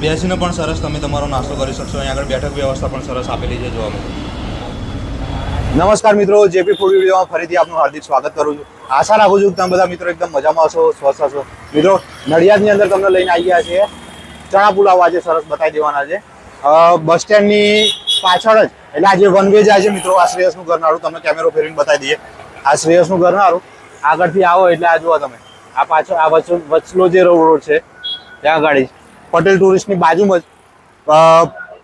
બેસીને પણ સરસ તમે તમારો નાસ્તો કરી શકશો. અહીંયા આગળ બેઠક વ્યવસ્થા પણ સરસ આપેલી છે જોવા નમસ્કાર મિત્રો જેપી ફૂડ વિડીયોમાં ફરીથી આપનું હાર્દિક સ્વાગત કરું છું. આશા રાખું છું કે તમે બધા મિત્રો એકદમ મજામાં હશો, સ્વસ્થ હશો. મિત્રો, નડિયાદની અંદર તમને લઈને આવી ગયા ચણા પુલાવ આજે સરસ બતાવી દેવાના છે. બસ સ્ટેન્ડની પાછળ જ, એટલે આજે વન વે જાય છે મિત્રો, આ શ્રેયસનું ઘરનારું, તમને કેમેરો ફેરવીને બતાવી દઈએ. આ શ્રેયસનું ઘરનારું, આગળથી આવો એટલે આ જુઓ તમે. આ પાછળ, આ વચલો જે રોડ છે, ત્યાં જ પટેલ ટુરિસ્ટની બાજુમાં જ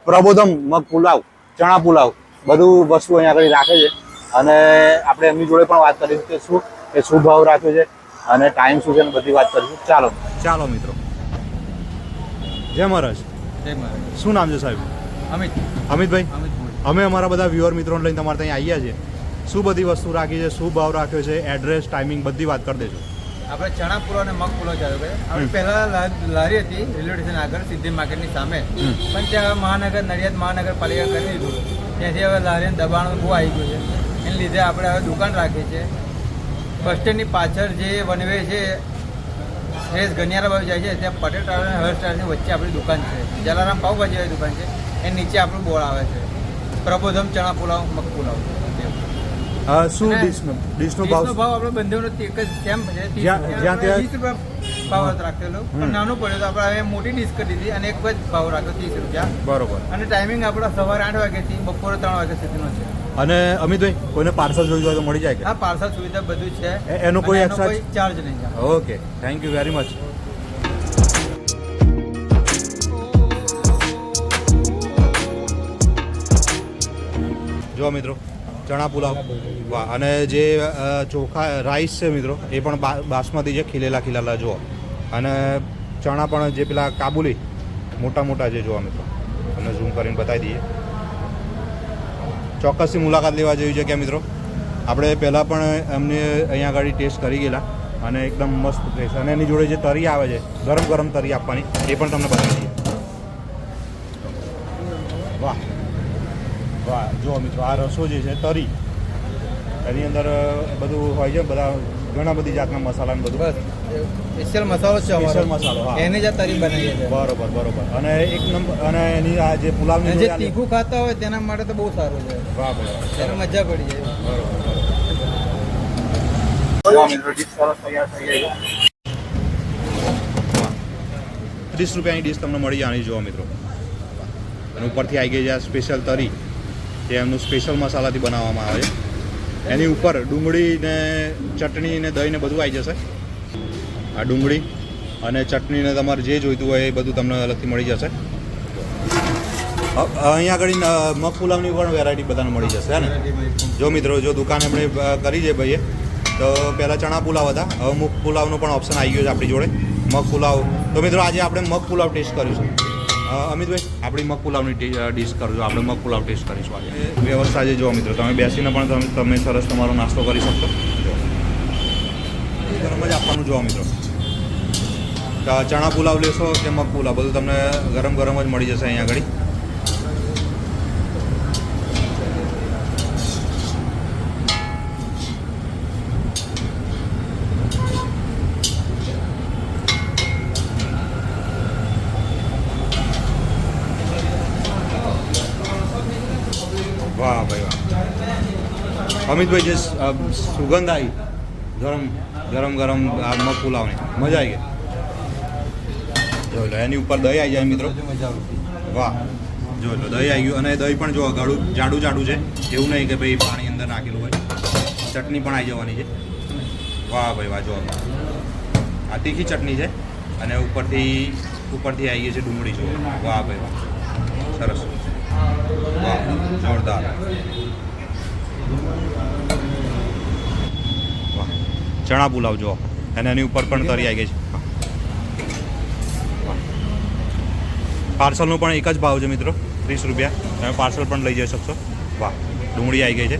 પ્રબોધમ મગ પુલાવ ચણા પુલાવ બધું વસ્તુ અહીંયા આગળ રાખે છે. અને આપણે એમની જોડે પણ વાત કરીશું કે શું એ શું ભાવ રાખ્યો છે અને ટાઈમ શું છે ને બધી વાત કરીશું. ચાલો. ચાલો મિત્રો. જય મહારાજ. જય મહારાજ. શું નામ છે સાહેબ? અમિત. અમિતભાઈ? અમે અમારા બધા વ્યુઅર મિત્રોને લઈને તમારે ત્યાં આવ્યા છીએ. શું બધી વસ્તુ રાખી છે શું ભાવ રાખ્યો છે એડ્રેસ ટાઈમિંગ બધી વાત કરી દેજો આપણે ચણા પુલાવ અને મગ પુલાવ ચાલુ કરે આપણે પહેલા લારી હતી રેલવે સ્ટેશન આગળ સિદ્ધિ માર્કેટની સામે. પણ ત્યાં મહાનગર નડિયાદ મહાનગરપાલિકા કરી દીધું. ત્યાંથી હવે લારી દબાણ બહુ આવી ગયું છે. એને લીધે આપણે હવે દુકાન રાખી છે. બસ સ્ટેન્ડની પાછળ જે વનવે છે ફ્રેશ ગનિયારા બાજુ જાય છે ત્યાં પટેલ ટ્રાવેલ અને હર્ષ ટ્રાવેલ્સની વચ્ચે આપણી દુકાન છે. જલારામ પાઉભાજીવાળી દુકાન છે. એ નીચે આપણું બોર્ડ આવે છે. પ્રબોધમ ચણા પુલાવ મગ પુલાવ. શું ડીશનો ડીશનો ભાવ ભાવ આપણે બંધેનો એક જ સેમ છે જ્યાં- જ્યાં ત્યાં- ભાવ રાખેલો. પણ નાનો પડ્યો તો આપણે હવે મોટી ડીશ કરી દીધી અને એક જ ભાવ રાખ્યો ત્રીસ રૂપિયા. બરોબર. અને ટાઈમિંગ આપણો સવારે આઠ વાગ્યાથી બપોરે ત્રણ વાગ્યા સુધીનો છે. અને અમિતભાઈ કોઈને પાર્સલ જોઈતું હોય તો મળી જાય કે? આ પાર્સલ સુવિધા બધું છે. એનો કોઈ એક્સ્ટ્રા ચાર્જ નહીં okay thank you very much જો મિત્રો ચણા પુલાવ. વાહ, અને જે ચોખા રાઈસ છે મિત્રો, એ પણ બાસમતી છે, ખીલેલા ખીલેલા જુઓ. અને ચણા પણ જે પેલા કાબુલી, મોટા મોટા જે જોવા મિત્રો. તમને ઝૂમ કરીને બતાવી દઈએ. ચોક્કસથી મુલાકાત લેવા જેવી છે કે મિત્રો. આપણે પહેલાં પણ એમને અહીંયા આગળ ટેસ્ટ કરી ગયેલા અને એકદમ મસ્ત ટેસ્ટ અને એની જોડે જે તરી આવે છે, ગરમ ગરમ તરી આપવાની, એ પણ તમને બતાવી દઈએ. વાહ. વાહ જો મિત્રો આ રસો જે છે તરી. એની અંદર બધું હોય છે બધા ઘણા બધી જાતના મસાલા ને બધું. બસ. સ્પેશિયલ મસાલો છે સ્પેશિયલ મસાલો, હા. એને જ આ તરી બનાવીએ છીએ. બરોબર બરોબર. અને એક નંબર અને એની આ જે પુલાવની અને જે આ તીખું ખાતા હોય તેના માટે તો બહુ સારું છે. વાહ બરાબર એને મજા પડી જાય. ત્રીસ રૂપિયાની ડીશ તમને મળી જવાની જોવા મિત્રો. અને ઉપરથી આવી ગઈ છે આ સ્પેશિયલ તરી. જે એમનું સ્પેશિયલ મસાલાથી બનાવવામાં આવે છે. એની ઉપર ડુંગળી ને ચટણી ને દહીં ને બધું આવી જશે. આ ડુંગળી અને ચટણી ને તમારે જે જોઈતું હોય એ બધું તમને અલગથી મળી જશે. અહીંયા આગળ અ, મગ પુલાવની પણ વેરાયટી બધાને મળી જશે ને? જો મિત્રો જો દુકાન એમણે કરી છે ભાઈએ તો પહેલાં ચણા પુલાવ હતા. હવે મગ પુલાવનો પણ ઓપ્શન આવી ગયો છે આપણી જોડે મગ પુલાવ. તો મિત્રો આજે આપણે મગ પુલાવ ટેસ્ટ કરીશું. અમિતભાઈ આપણી મગ પુલાવની ડીશ કરજો. આપણે મગ પુલાવ ટેસ્ટ કરીશું આજે. વ્યવસ્થા જે જો મિત્રો. તમે બેસીને પણ તમે તમે સરસ તમારો નાસ્તો કરી શકશો. ગરમ જ આપવાનું જોવા મિત્રો. ચણા પુલાવ લેશો કે મગ પુલાવ? બધું તમને ગરમ ગરમ જ મળી જશે અહીંયા આગળ. વાહ, ભાઈ વાહ. અમિતભાઈ, જે સુગંધ આવી ગરમ ગરમ ગરમ, આ મગ પુલાવની. મજા આવી ગઈ. જોઈ લો, એની ઉપર દહીં આવી જાય મિત્રો. વાહ. જોઈ લો, દહીં આવી ગયું. અને દહીં પણ જો ગાડું જાડું જાડું છે, એવું નહીં કે ભાઈ પાણી અંદર નાખેલું હોય. ચટણી પણ આવી જવાની છે. વાહ, ભાઈ વાહ જો આ તીખી ચટણી છે અને ઉપરથી ઉપરથી આવી ગઈ છે ડુંગળી, જો. વાહ, ભાઈ વાહ. સરસ. જોરદાર. ચણા પુલાવ જો અને એની ઉપર પણ તરી આવી ગઈ છે. પાર્સલનો પણ એક જ ભાવ છે મિત્રો, ત્રીસ રૂપિયા. તમે પાર્સલ પણ લઈ જઈ શકશો. વાહ. ડુંગળી આવી ગઈ છે.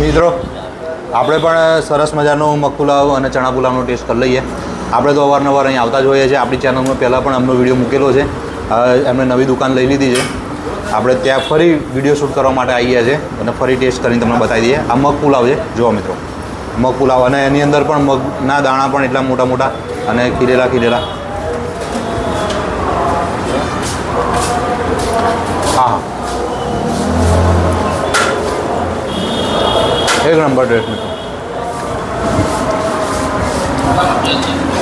મિત્રો, આપણે પણ સરસ મજાનું મગ અને ચણા પુલાવનો ટેસ્ટ કરી લઈએ. આપણે તો અવારનવાર અહીં આવતા જ હોઈએ છીએ. આપણી ચેનલમાં પહેલાં પણ એમનો વીડિયો મૂકેલો છે. એમણે નવી દુકાન લઈ લીધી છે. આપણે ત્યાં ફરી વીડિયો શૂટ કરવા માટે આવી ગયા છીએ અને ફરી ટેસ્ટ કરીને તમને બતાવી દઈએ. આ મગ પુલાવ છે. જુઓ મિત્રો. મગ પુલાવ અને એની અંદર પણ મગના દાણા પણ એટલા મોટા મોટા અને ખીરેલા ખીરેલા. હા. એક નંબર ટેસ્ટ મિત્રો.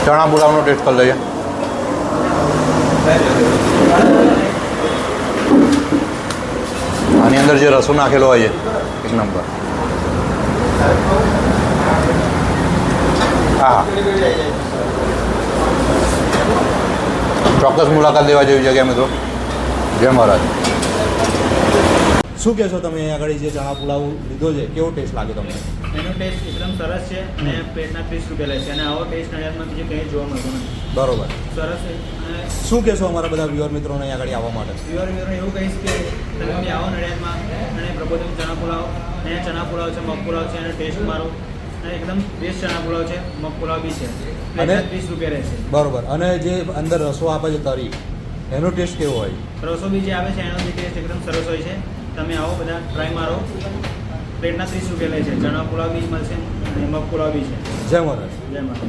ચણા પુલાવનો ટેસ્ટ કરી લઈએ. આની અંદર જે રસો નાખેલો હોય છે એક નંબર. હા ચોક્કસ મુલાકાત લેવા જેવી જગ્યા મિત્રો. જય મહારાજ. શું કહેશો તમે આગળ જે ચણા પુલાવ લીધો છે? કેવો ટેસ્ટ લાગે તમને? એનો ટેસ્ટ એકદમ સરસ છે અને પ્લેટના ત્રીસ રૂપિયા લે છે અને આવો ટેસ્ટ નડિયાદમાં બીજે કંઈ જોવા મળતો નથી. બરોબર. સરસ છે. અને શું કહેશો અમારા બધા વ્યુઅર મિત્રોને અહીંયા આગળ આવવા માટે? પ્યોર પ્યોર એવું કહીશ કે તમે આવો નડિયાદમાં અને પ્રબોધન ચણા પુલાવ. અને ચણા પુલાવ છે મગ પુલાવ છે અને ટેસ્ટ મારો. અને એકદમ બેસ્ટ ચણા પુલાવ છે મગ પુલાવ બી છે. અને ત્રીસ રૂપિયા રહેશે બરોબર. અને જે અંદર રસો આપે છે તરી એનો ટેસ્ટ કેવો હોય? રસો બી જે આવે છે એનો બી ટેસ્ટ એકદમ સરસ હોય છે. તમે આવો બધા ટ્રાય મારો. પ્લેટના ત્રીસ રૂપિયા લે છે. ચણા પુલાવ બી મળશે અને મગ પુલાવ બી છે. જય મહારાજ. જય માતા